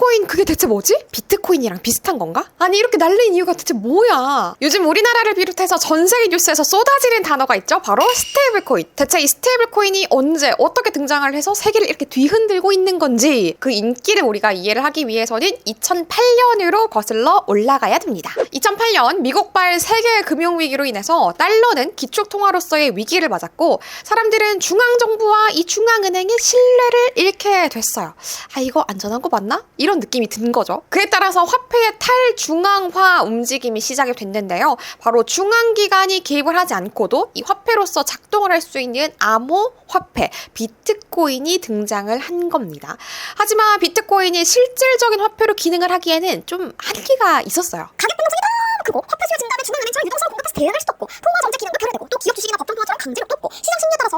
비트코인 그게 대체 뭐지? 비트코인이랑 비슷한 건가? 아니 이렇게 날린 이유가 대체 뭐야? 요즘 우리나라를 비롯해서 전 세계 뉴스에서 쏟아지는 단어가 있죠. 바로 스테이블 코인. 대체 이 스테이블 코인이 언제 어떻게 등장을 해서 세계를 이렇게 뒤흔들고 있는 건지 그 인기를 우리가 이해를 하기 위해서는 2008년으로 거슬러 올라가야 됩니다. 2008년 미국발 세계 금융 위기로 인해서 달러는 기축 통화로서의 위기를 맞았고 사람들은 중앙 정부와 이 중앙 은행의 신뢰를 잃게 됐어요. 아 이거 안전한 거 맞나? 이런 느낌이 든 거죠. 그에 따라서 화폐의 탈중앙화 움직임이 시작이 됐는데요. 바로 중앙기관이 개입을 하지 않고도 이 화폐로서 작동을 할 수 있는 암호 화폐 비트코인이 등장을 한 겁니다. 하지만 비트코인이 실질적인 화폐로 기능을 하기에는 좀 한계가 있었어요. 가격 변동성이 너무 크고 화폐 수요 증가하면 중앙은행처럼 유동성 공급해서 대응할 수도 없고 통화 정책 기능도 결여되고 또 기업 주식이나 법정 통화처럼 강제력도 없고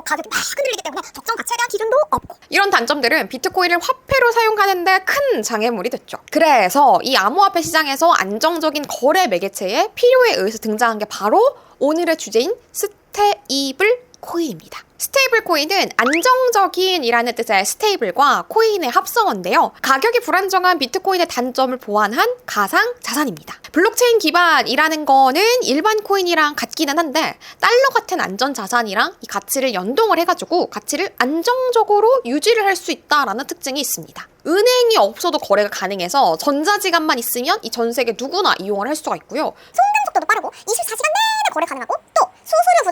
가격이 막 흔들리기 때문에 적정 가치에 대한 기준도 없고 이런 단점들은 비트코인을 화폐로 사용하는데 큰 장애물이 됐죠. 그래서 이 암호화폐 시장에서 안정적인 거래 매개체의 필요에 의해서 등장한 게 바로 오늘의 주제인 스테이블 코인입니다. 스테이블 코인은 안정적인이라는 뜻의 스테이블과 코인의 합성어인데요. 가격이 불안정한 비트코인의 단점을 보완한 가상 자산입니다. 블록체인 기반이라는 거는 일반 코인이랑 같기는 한데 달러 같은 안전 자산이랑 이 가치를 연동을 해가지고 가치를 안정적으로 유지를 할 수 있다라는 특징이 있습니다. 은행이 없어도 거래가 가능해서 전자지갑만 있으면 이 전 세계 누구나 이용을 할 수가 있고요. 송금 속도도 빠르고 24시간 내내 거래 가능하고 또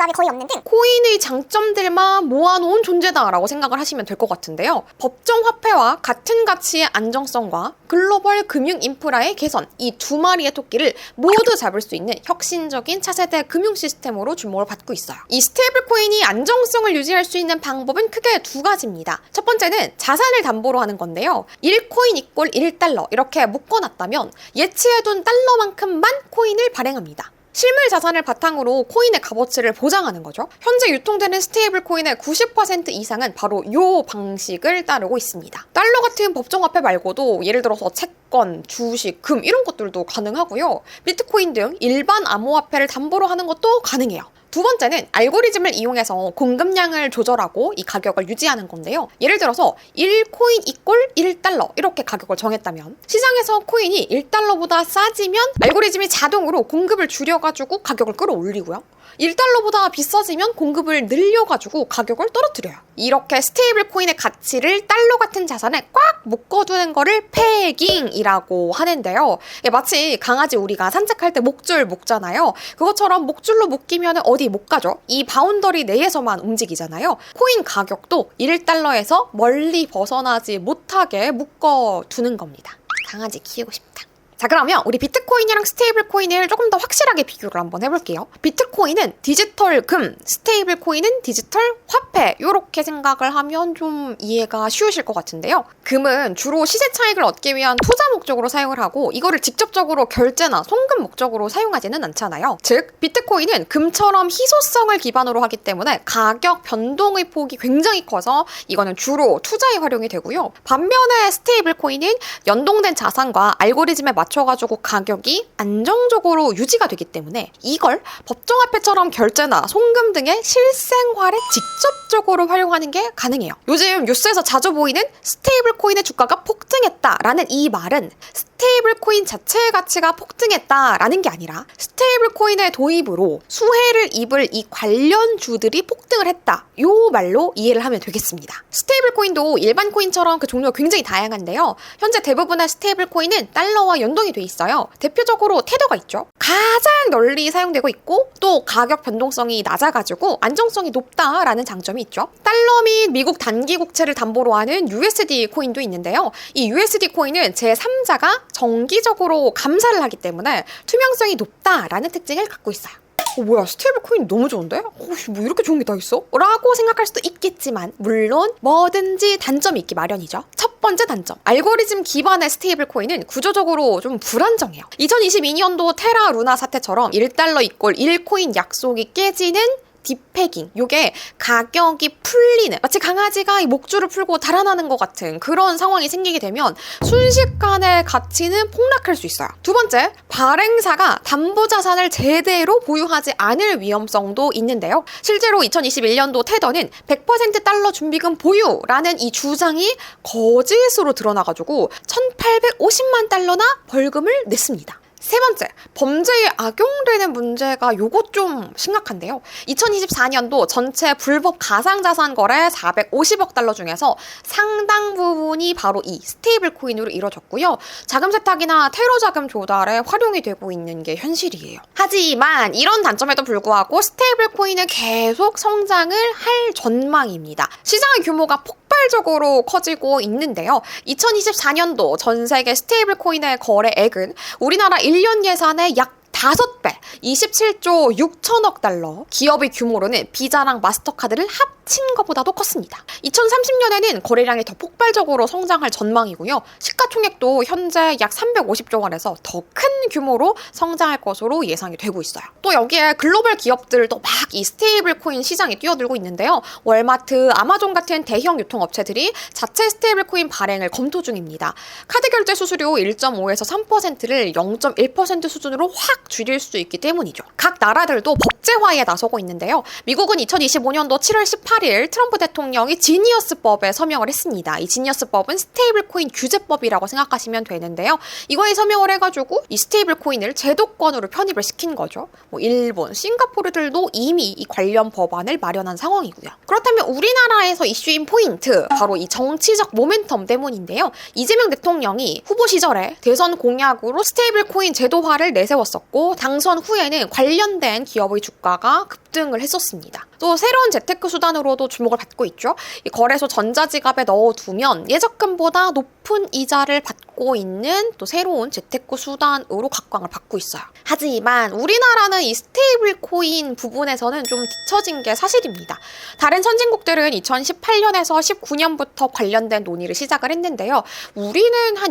부담이 거의 없는 등 코인의 장점들만 모아놓은 존재다라고 생각을 하시면 될 것 같은데요. 법정 화폐와 같은 가치의 안정성과 글로벌 금융 인프라의 개선 이 두 마리의 토끼를 모두 잡을 수 있는 혁신적인 차세대 금융 시스템으로 주목을 받고 있어요. 이 스테이블 코인이 안정성을 유지할 수 있는 방법은 크게 두 가지입니다. 첫 번째는 자산을 담보로 하는 건데요. 1코인 이꼴 1달러 이렇게 묶어놨다면 예치해둔 달러만큼만 코인을 발행합니다. 실물 자산을 바탕으로 코인의 값어치를 보장하는 거죠. 현재 유통되는 스테이블 코인의 90% 이상은 바로 이 방식을 따르고 있습니다. 달러 같은 법정화폐 말고도 예를 들어서 채권, 주식, 금 이런 것들도 가능하고요. 비트코인 등 일반 암호화폐를 담보로 하는 것도 가능해요. 두 번째는 알고리즘을 이용해서 공급량을 조절하고 이 가격을 유지하는 건데요. 예를 들어서 1코인 이꼴 1달러 이렇게 가격을 정했다면 시장에서 코인이 1달러보다 싸지면 알고리즘이 자동으로 공급을 줄여가지고 가격을 끌어올리고요. 1달러보다 비싸지면 공급을 늘려가지고 가격을 떨어뜨려요. 이렇게 스테이블 코인의 가치를 달러 같은 자산에 꽉 묶어두는 거를 패깅이라고 하는데요. 예, 마치 강아지 우리가 산책할 때 목줄 묶잖아요. 그것처럼 목줄로 묶이면 어디 못 가죠. 이 바운더리 내에서만 움직이잖아요. 코인 가격도 1달러에서 멀리 벗어나지 못하게 묶어두는 겁니다. 강아지 키우고 싶다. 자 그러면 우리 비트코인이랑 스테이블 코인을 조금 더 확실하게 비교를 한번 해볼게요. 비트코인은 디지털 금, 스테이블 코인은 디지털 화폐 이렇게 생각을 하면 좀 이해가 쉬우실 것 같은데요. 금은 주로 시세 차익을 얻기 위한 투자 목적으로 사용을 하고 이거를 직접적으로 결제나 송금 목적으로 사용하지는 않잖아요. 즉 비트코인은 금처럼 희소성을 기반으로 하기 때문에 가격 변동의 폭이 굉장히 커서 이거는 주로 투자에 활용이 되고요. 반면에 스테이블 코인은 연동된 자산과 알고리즘에 맞 맞춰가지고 가격이 안정적으로 유지가 되기 때문에 이걸 법정화폐처럼 결제나 송금 등의 실생활에 직접적으로 활용하는 게 가능해요. 요즘 뉴스에서 자주 보이는 스테이블 코인의 주가가 폭등했다라는 이 말은 스테이블 코인 자체의 가치가 폭등했다라는 게 아니라 스테이블 코인의 도입으로 수혜를 입을 이 관련 주들이 폭등을 했다. 요 말로 이해를 하면 되겠습니다. 스테이블 코인도 일반 코인처럼 그 종류가 굉장히 다양한데요. 현재 대부분의 스테이블 코인은 달러와 연 동이 돼 있어요. 대표적으로 테더가 있죠. 가장 널리 사용되고 있고 또 가격 변동성이 낮아가지고 안정성이 높다라는 장점이 있죠. 달러 및 미국 단기 국채를 담보로 하는 USD 코인도 있는데요. 이 USD 코인은 제3자가 정기적으로 감사를 하기 때문에 투명성이 높다라는 특징을 갖고 있어요. 어, 뭐야 스테이블 코인 너무 좋은데? 어, 뭐 이렇게 좋은 게 다 있어? 라고 생각할 수도 있겠지만 물론 뭐든지 단점이 있기 마련이죠. 첫 번째 단점 알고리즘 기반의 스테이블 코인은 구조적으로 좀 불안정해요. 2022년도 테라 루나 사태처럼 1달러 이꼴 1코인 약속이 깨지는 딥패깅 요게 가격이 풀리는 마치 강아지가 이 목줄을 풀고 달아나는 것 같은 그런 상황이 생기게 되면 순식간에 가치는 폭락할 수 있어요. 두 번째, 발행사가 담보자산을 제대로 보유하지 않을 위험성도 있는데요. 실제로 2021년도 테더는 100% 달러 준비금 보유라는 이 주장이 거짓으로 드러나가지고 850만 달러나 벌금을 냈습니다. 세 번째, 범죄에 악용되는 문제가 요것 좀 심각한데요. 2024년도 전체 불법 가상자산 거래 450억 달러 중에서 상당 부분이 바로 이 스테이블 코인으로 이루어졌고요. 자금 세탁이나 테러 자금 조달에 활용이 되고 있는 게 현실이에요. 하지만 이런 단점에도 불구하고 스테이블 코인은 계속 성장을 할 전망입니다. 시장의 규모가 폭발적으로 커지고 있는데요. 2024년도 전 세계 스테이블 코인의 거래액은 우리나라 1년 예산의 약 5배, 27조 6천억 달러. 기업의 규모로는 비자랑 마스터카드를 합 친 것보다도 컸습니다. 2030년에는 거래량이 더 폭발적으로 성장할 전망이고요. 시가총액도 현재 약 350조 원에서 더 큰 규모로 성장할 것으로 예상이 되고 있어요. 또 여기에 글로벌 기업들도 막 이 스테이블 코인 시장에 뛰어들고 있는데요. 월마트, 아마존 같은 대형 유통업체들이 자체 스테이블 코인 발행을 검토 중입니다. 카드 결제 수수료 1.5에서 3%를 0.1% 수준으로 확 줄일 수 있기 때문이죠. 각 나라들도 법제화에 나서고 있는데요. 미국은 2025년도 7월 18일 트럼프 대통령이 지니어스법에 서명을 했습니다. 이 지니어스법은 스테이블 코인 규제법이라고 생각하시면 되는데요. 이거에 서명을 해가지고 이 스테이블 코인을 제도권으로 편입을 시킨 거죠. 뭐 일본, 싱가포르들도 이미 이 관련 법안을 마련한 상황이고요. 그렇다면 우리나라에서 이슈인 포인트 바로 이 정치적 모멘텀 때문인데요. 이재명 대통령이 후보 시절에 대선 공약으로 스테이블 코인 제도화를 내세웠었고 당선 후에는 관련된 기업의 주가가 급 등을 했었습니다. 또 새로운 재테크 수단으로도 주목을 받고 있죠. 이 거래소 전자지갑에 넣어두면 예적금보다 높은 이자를 받고 있는 또 새로운 재테크 수단으로 각광을 받고 있어요. 하지만 우리나라는 이 스테이블 코인 부분에서는 좀 뒤처진 게 사실입니다. 다른 선진국들은 2018년에서 19년부터 관련된 논의를 시작을 했는데요. 우리는 한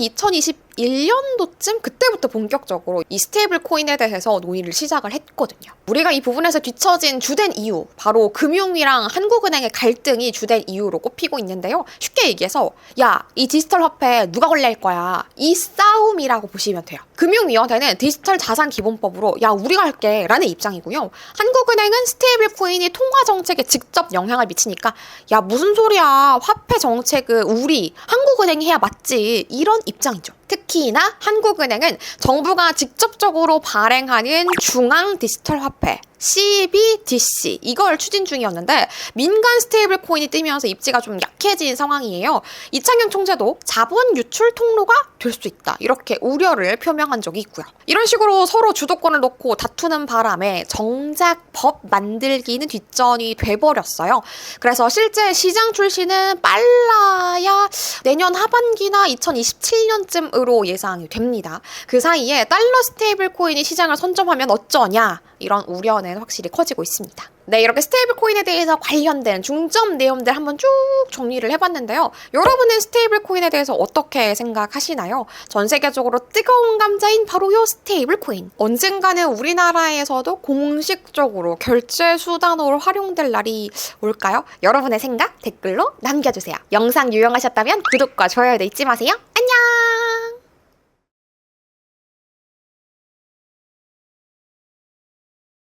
2021년도쯤 그때부터 본격적으로 이 스테이블 코인에 대해서 논의를 시작을 했거든요. 우리가 이 부분에서 뒤처진 주된 이유, 바로 금융위랑 한국은행의 갈등이 주된 이유로 꼽히고 있는데요. 쉽게 얘기해서 야, 이 디지털 화폐 누가 걸릴 거야? 이 싸움이라고 보시면 돼요. 금융위원회는 디지털 자산 기본법으로 야, 우리가 할게 라는 입장이고요. 한국은행은 스테이블 코인이 통화 정책에 직접 영향을 미치니까 야, 무슨 소리야? 화폐 정책은 우리 한국은행이 해야 맞지. 이런 입장이죠. 특히나 한국은행은 정부가 직접적으로 발행하는 중앙 디지털 화폐 CBDC 이걸 추진 중이었는데 민간 스테이블 코인이 뜨면서 입지가 좀 약해진 상황이에요. 이창현 총재도 자본 유출 통로가 될 수 있다 이렇게 우려를 표명한 적이 있고요. 이런 식으로 서로 주도권을 놓고 다투는 바람에 정작 법 만들기는 뒷전이 돼버렸어요. 그래서 실제 시장 출시는 빨라야 내년 하반기나 2027년쯤으로 예상이 됩니다. 그 사이에 달러 스테이블 코인이 시장을 선점하면 어쩌냐 이런 우려는 확실히 커지고 있습니다. 네, 이렇게 스테이블 코인에 대해서 관련된 중점 내용들 한번 쭉 정리를 해봤는데요. 여러분은 스테이블 코인에 대해서 어떻게 생각하시나요? 전 세계적으로 뜨거운 감자인 바로 요 스테이블 코인. 언젠가는 우리나라에서도 공식적으로 결제 수단으로 활용될 날이 올까요? 여러분의 생각 댓글로 남겨주세요. 영상 유용하셨다면 구독과 좋아요도 잊지 마세요.